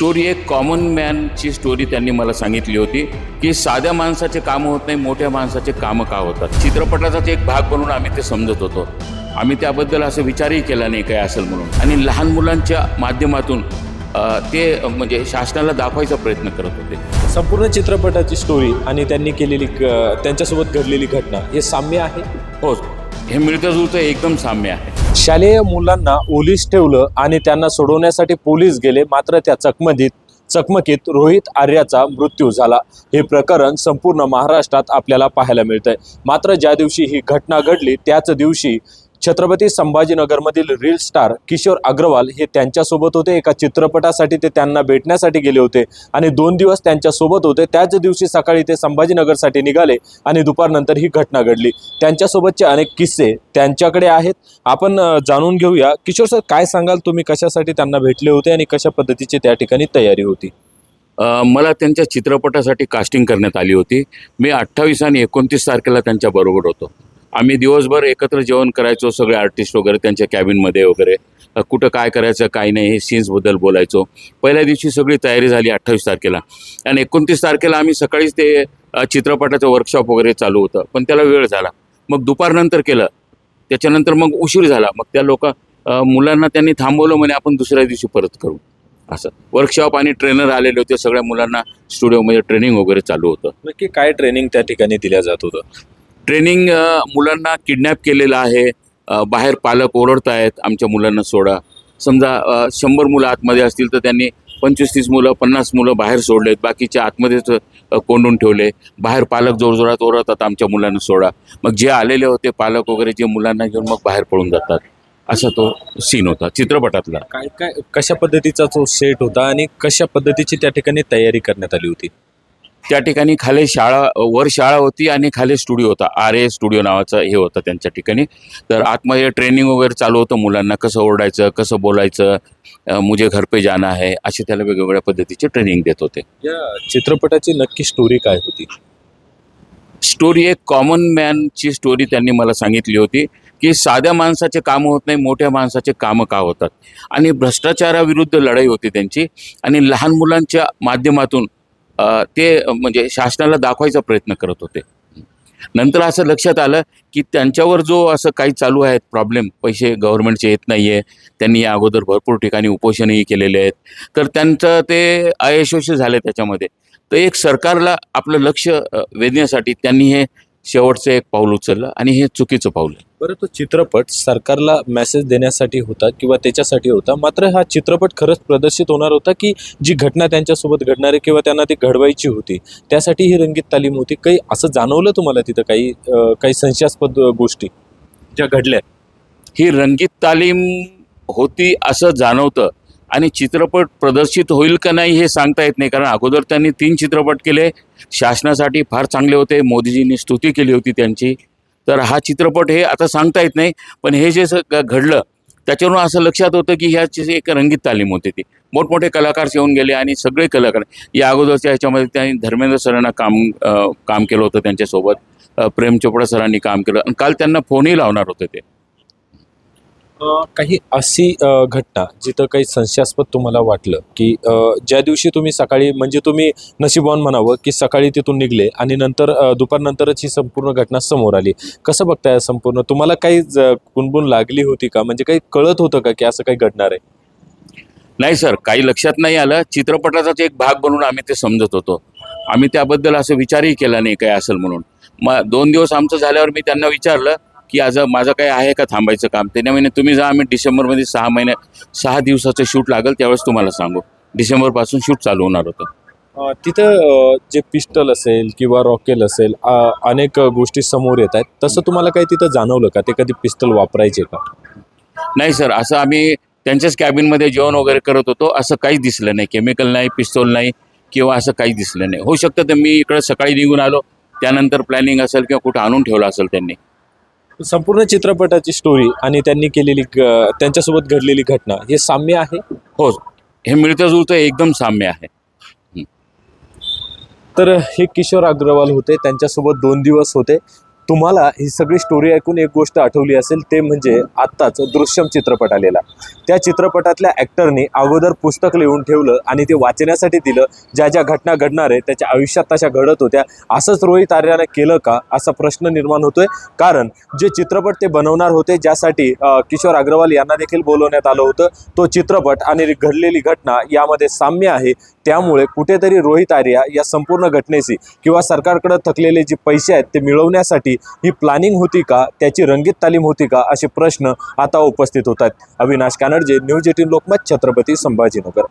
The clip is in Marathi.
स्टोरी एक कॉमन मॅनची स्टोरी त्यांनी मला सांगितली होती की साध्या माणसाचे कामं होत नाही मोठ्या माणसाचे कामं का होतात? चित्रपटाचाच एक भाग म्हणून आम्ही ते समजत होतो. आम्ही त्याबद्दल असं विचारही केला नाही काय असेल म्हणून. आणि लहान मुलांच्या माध्यमातून ते म्हणजे शासनाला दाखवायचा प्रयत्न करत होते. संपूर्ण चित्रपटाची स्टोरी आणि त्यांनी केलेली त्यांच्यासोबत घडलेली घटना हे साम्य आहे? हो. हे मिळतं जुळतं एकदम साम्य आहे. शालेय मुलांना ओलीस ठेवलं आणि त्यांना सोडवण्यासाठी पोलीस गेले मात्र त्या चकमकीत चकमकीत रोहित आर्याचा मृत्यू झाला. हे प्रकरण संपूर्ण महाराष्ट्रात आपल्याला पाहायला मिळतंय. मात्र ज्या दिवशी ही घटना घडली त्याच दिवशी छत्रपती संभाजीनगरमधील रील स्टार किशोर अग्रवाल हे त्यांच्यासोबत होते. एका चित्रपटासाठी ते त्यांना भेटण्यासाठी गेले होते आणि दोन दिवस त्यांच्यासोबत होते. त्याच दिवशी सकाळी ते संभाजीनगरसाठी निघाले आणि दुपारनंतर ही घटना घडली. त्यांच्यासोबतचे अनेक किस्से त्यांच्याकडे आहेत. आपण जाणून घेऊया. किशोर सर काय सांगाल? तुम्ही कशासाठी त्यांना भेटले होते आणि कशा पद्धतीची त्या ठिकाणी तयारी होती? मला त्यांच्या चित्रपटासाठी कास्टिंग करण्यात आली होती. मी अठ्ठावीस आणि एकोणतीस तारखेला त्यांच्याबरोबर होतो. आम्ही दिवसभर एकत्र जेवण करायचो सगळे आर्टिस्ट वगैरे त्यांच्या कॅबिनमध्ये वगैरे. कुठं काय करायचं काय नाही हे सीन्सबद्दल बोलायचो. पहिल्या दिवशी सगळी तयारी झाली अठ्ठावीस तारखेला. आणि एकोणतीस तारखेला आम्ही सकाळीच ते चित्रपटाचं वर्कशॉप वगैरे चालू होतं. पण त्याला वेळ झाला. मग दुपारनंतर केलं. त्याच्यानंतर मग उशीर झाला. मग त्या लोक मुलांना त्यांनी थांबवलं म्हणे आपण दुसऱ्या दिवशी परत करू. असं. वर्कशॉप आणि ट्रेनर आलेले होते. सगळ्या मुलांना स्टुडिओमध्ये ट्रेनिंग वगैरे चालू होतं. नक्की काय ट्रेनिंग त्या ठिकाणी दिल्या जात होतं? ट्रेनिंग मुलांना किडनॅप केलेलं आहे. बाहेर पालक ओरडत आहेत आमच्या मुलांना सोडा. समजा शंभर मुलं आतमध्ये असतील तर त्यांनी पंचवीस तीस मुलं पन्नास मुलं बाहेर सोडलेत. बाकीचे आतमध्येच कोंडून ठेवले. बाहेर पालक जोरजोरात ओरडतात आमच्या मुलांना सोडा. मग जे आलेले होते पालक वगैरे जे मुलांना घेऊन मग बाहेर पळून जातात. असा तो सीन होता चित्रपटातला. काय काय कशा पद्धतीचा तो सेट होता आणि कशा पद्धतीची त्या ठिकाणी तयारी करण्यात आली होती? त्या ठिकाणी खाली शाळा वर शाळा होती आणि खाली स्टुडिओ होता. आर ए स्टुडिओ नावाचं हे होतं त्यांच्या ठिकाणी. तर आतमध्ये ट्रेनिंग वगैरे चालू होतं मुलांना कसं ओरडायचं कसं बोलायचं मुझे घर पे जाना है असे त्याला वेगवेगळ्या पद्धतीचे ट्रेनिंग देत होते. या चित्रपटाची नक्की स्टोरी काय होती? स्टोरी एक कॉमन मॅनची स्टोरी त्यांनी मला सांगितली होती की साध्या माणसाचे कामं होत नाही मोठ्या माणसाचे कामं का होतात? आणि भ्रष्टाचाराविरुद्ध लढाई होती त्यांची. आणि लहान मुलांच्या माध्यमातून ते म्हणजे शासनाला दाखवायचा प्रयत्न करत होते. नंतर असं लक्षात आलं की त्यांच्यावर जो असं काही चालू आहेत प्रॉब्लेम पैसे गव्हर्नमेंटचे येत नाही आहे त्यांनी या अगोदर भरपूर ठिकाणी उपोषणही केलेले आहेत. तर त्यांचं ते अयशस्वी झाले त्याच्यामध्ये. तर एक सरकारला आपलं लक्ष वेधण्यासाठी त्यांनी हे शेवटचं एक पाऊल उचललं आणि हे चुकीचं पाऊल आहे. बरं तो चित्रपट सरकारला मेसेज देण्यासाठी होता किंवा त्याच्यासाठी होता. मात्र हा चित्रपट खरंच प्रदर्शित होणार होता की जी घटना त्यांच्यासोबत घडणार आहे किंवा त्यांना ती घडवायची होती त्यासाठी ही रंगीत तालीम होती. काही असं जाणवलं तुम्हाला तिथं काही काही संशयास्पद गोष्टी ज्या घडल्या? ही रंगीत तालीम होती असं जाणवतं. आणि चित्रपट प्रदर्शित होईल का नाही हे सांगता येत नाही. कारण अगोदर त्यांनी तीन चित्रपट केले. शासनासाठी फार चांगले होते. मोदीजींनी स्तुती केली होती त्यांची. तर हा चित्रपट हे आता सांगता येत नाही पण हे जे घडलं त्याच्यावरून असं लक्षात होतं की ह्याची एक रंगीत तालीम होती ती. मोठमोठे कलाकार येऊन गेले आणि सगळे कलाकार या अगोदरच्या ह्याच्यामध्ये त्यांनी धर्मेंद्र सरांना काम काम केलं होतं त्यांच्यासोबत. प्रेम चोपडा सरांनी काम केलं. आणि काल त्यांना फोनही लावणार होते ते. काही अशी घटना जिथं काही संशयास्पद तुम्हाला वाटलं की ज्या दिवशी तुम्ही सकाळी म्हणजे तुम्ही नशिबवान म्हणावं की सकाळी तिथून निघले आणि नंतर दुपारनंतरच ही संपूर्ण घटना समोर आली. कसं बघताय संपूर्ण? तुम्हाला काही ज- कुणबुण लागली होती का? म्हणजे काही कळत होतं का की असं काही घडणार आहे? नाही सर काही लक्षात नाही आलं. चित्रपटाचाच एक भाग बनून आम्ही ते समजत होतो. आम्ही त्याबद्दल असं विचारही केला नाही काय असेल म्हणून. मग दोन दिवस आमचं झाल्यावर मी त्यांना विचारलं की आज माझं काही आहे का थांबायचं काम? त्याने म्हणे तुम्ही जा आम्ही डिसेंबरमध्ये सहा महिने सहा दिवसाचं शूट लागेल त्यावेळेस तुम्हाला सांगू. डिसेंबरपासून शूट चालू होणार होतं. तिथं जे पिस्टल असेल किंवा रॉकेल असेल अनेक गोष्टी समोर येत आहेत. तसं तुम्हाला काही तिथं जाणवलं का? ते कधी पिस्टल वापरायचे का? नाही सर असं आम्ही त्यांच्याच कॅबिनमध्ये जेवण वगैरे करत होतो. असं काहीच दिसलं नाही. केमिकल नाही पिस्तोल नाही किंवा असं काहीच दिसलं नाही. होऊ शकतं तर मी इकडं सकाळी निघून आलो. त्यानंतर प्लॅनिंग असेल किंवा कुठं आणून ठेवलं असेल त्यांनी. संपूर्ण चित्रपटाची स्टोरी आणि त्यांनी केलेली ग- त्यांच्यासोबत घडलेली घटना हे साम्य आहे? हो. हे मिळतं जुळतं एकदम साम्य आहे. तर हे किशोर अग्रवाल होते त्यांच्यासोबत दोन दिवस होते. तुम्हाला ही सगळी स्टोरी ऐकून एक गोष्ट आठवली असेल ते म्हणजे आत्ताच दृश्यम चित्रपट आलेला. त्या चित्रपटातल्या ॲक्टरनी अगोदर पुस्तक लिहून ठेवलं आणि ते वाचण्यासाठी दिलं. ज्या ज्या घटना घडणार आहे त्याच्या आयुष्यात तशा घडत होत्या. असंच रोहित आर्यानं केलं का? असा प्रश्न निर्माण होतोय. कारण जे चित्रपट ते बनवणार होते ज्यासाठी किशोर अग्रवाल यांना देखील बोलवण्यात आलं होतं तो चित्रपट आणि घडलेली घटना यामध्ये साम्य आहे. त्यामुळे कुठेतरी रोहित आर्या या संपूर्ण घटनेशी किंवा सरकारकडे थकलेले जे पैसे आहेत ते मिळवण्यासाठी ही प्लॅनिंग होती का? त्याची रंगीत तालीम होती का? असे प्रश्न आता उपस्थित होत आहेत. Avinash Kanadje news eighteen Lokmat Chhatrapati Sambhajinagar.